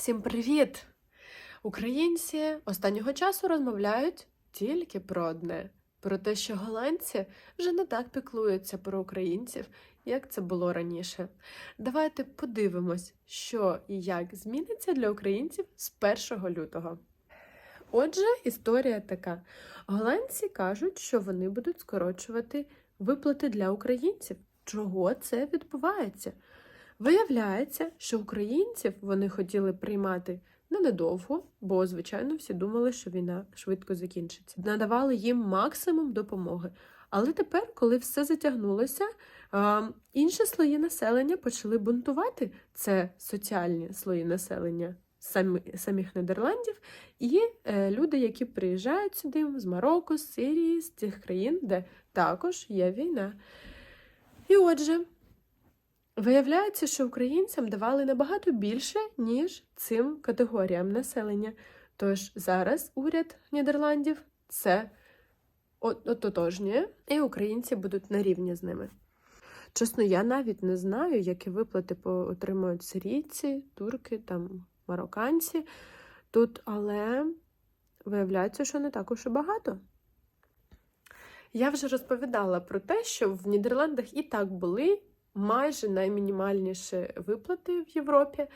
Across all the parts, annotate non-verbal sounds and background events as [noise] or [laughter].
Всім привіт! Українці останнього часу розмовляють тільки про одне: про те, що голландці вже не так піклуються про українців, як це було раніше. Давайте подивимось, що і як зміниться для українців з 1 лютого. Отже, історія така: голландці кажуть, що вони будуть скорочувати виплати для українців. Чого це відбувається? Виявляється, що українців вони хотіли приймати не недовго, бо, звичайно, всі думали, що війна швидко закінчиться. Надавали їм максимум допомоги. Але тепер, коли все затягнулося, інші слої населення почали бунтувати. Це соціальні слої населення самих Нідерландів, і е, люди, які приїжджають сюди з Марокко, з Сирії, з тих країн, де також є війна. І отже, Виявляється, що українцям давали набагато більше, ніж цим категоріям населення. Тож зараз уряд Нідерландів це ототожнює, і українці будуть на рівні з ними. Чесно, я навіть не знаю, які виплати отримують сирійці, турки, там, марокканці тут, але виявляється, що не також і багато. Я вже розповідала про те, що в Нідерландах і так були майже наймінімальніші виплати в Європі.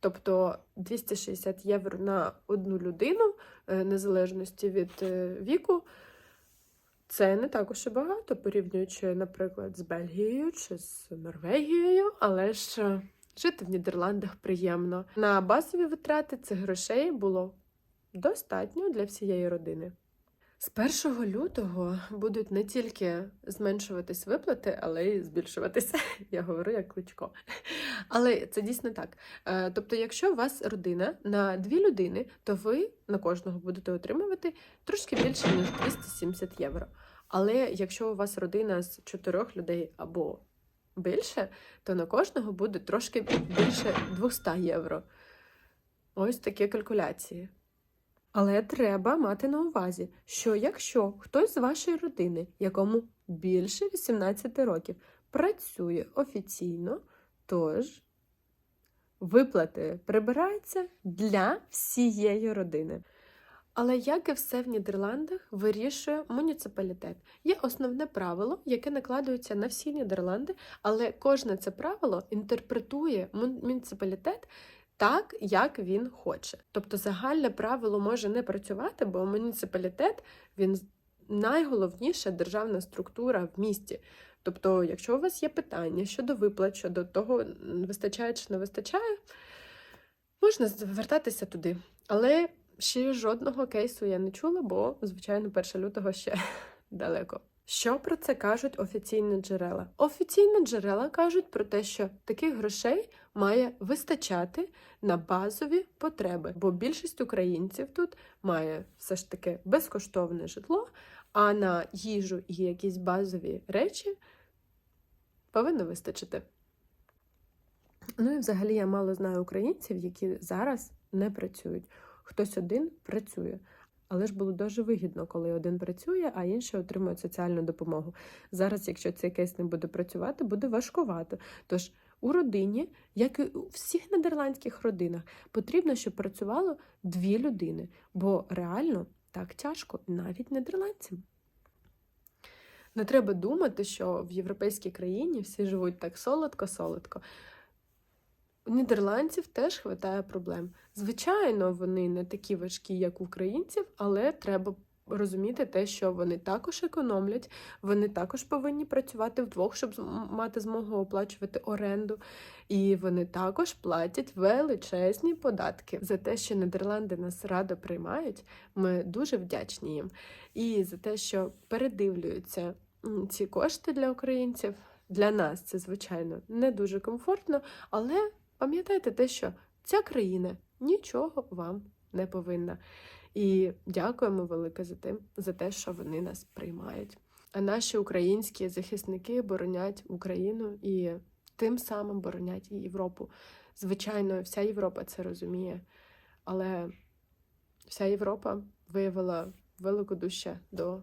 Тобто 260 євро на одну людину, незалежності від віку. Це не також і багато, порівнюючи, наприклад, з Бельгією чи з Норвегією, але ж жити в Нідерландах приємно. На базові витрати цих грошей було достатньо для всієї родини. З 1 лютого будуть не тільки зменшуватись виплати, але й збільшуватися. [laughs] Я говорю як кличко. Але це дійсно так. Тобто, якщо у вас родина на дві людини, то ви на кожного будете отримувати трошки більше, ніж 270 євро. Але якщо у вас родина з чотирьох людей або більше, то на кожного буде трошки більше 200 євро. Ось такі калькуляції. Але треба мати на увазі, що якщо хтось з вашої родини, якому більше 18 років, працює офіційно, тож виплати прибираються для всієї родини. Але як і все в Нідерландах вирішує муніципалітет. Є основне правило, яке накладується на всі Нідерланди, але кожне це правило інтерпретує муніципалітет так, як він хоче. Тобто загальне правило може не працювати, бо муніципалітет він найголовніша державна структура в місті. Тобто, якщо у вас є питання щодо виплат, щодо того, вистачає чи не вистачає, можна звертатися туди. Але ще жодного кейсу я не чула, бо, звичайно, 1 лютого ще [laughs] далеко. Що про це кажуть офіційні джерела? Офіційні джерела кажуть про те, що таких грошей має вистачати на базові потреби, бо більшість українців тут має все ж таки безкоштовне житло, а на їжу і якісь базові речі повинно вистачити. Ну і взагалі я мало знаю українців, які зараз не працюють. Хтось один працює. Але ж було дуже вигідно, коли один працює, а інший отримує соціальну допомогу. Зараз, якщо цей кейс не буде працювати, буде важкувато. Тож у родині, як і у всіх нідерландських родинах, потрібно, щоб працювало дві людини, бо реально так тяжко навіть нідерландцям. Не треба думати, що в європейській країні всі живуть так солодко-солодко. У нідерландців теж вистачає проблем. Звичайно, вони не такі важкі, як українців, але треба розуміти те, що вони також економлять, вони також повинні працювати вдвох, щоб мати змогу оплачувати оренду. І вони також платять величезні податки за те, що Нідерланди нас радо приймають. Ми дуже вдячні їм. І за те, що передивлюються ці кошти для українців. Для нас це, звичайно, не дуже комфортно, але пам'ятайте те, що ця країна нічого вам не повинна. І дякуємо велике за тим, за те, що вони нас приймають. А наші українські захисники боронять Україну і тим самим боронять і Європу. Звичайно, вся Європа це розуміє, але вся Європа виявила великодушя до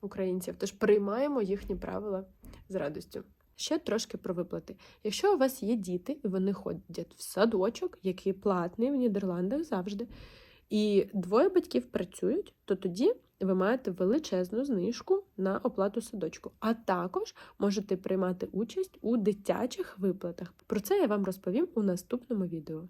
українців. Тож приймаємо їхні правила з радістю. Ще трошки про виплати. Якщо у вас є діти, і вони ходять в садочок, який платний в Нідерландах завжди, і двоє батьків працюють, то тоді ви маєте величезну знижку на оплату садочку, а також можете приймати участь у дитячих виплатах. Про це я вам розповім у наступному відео.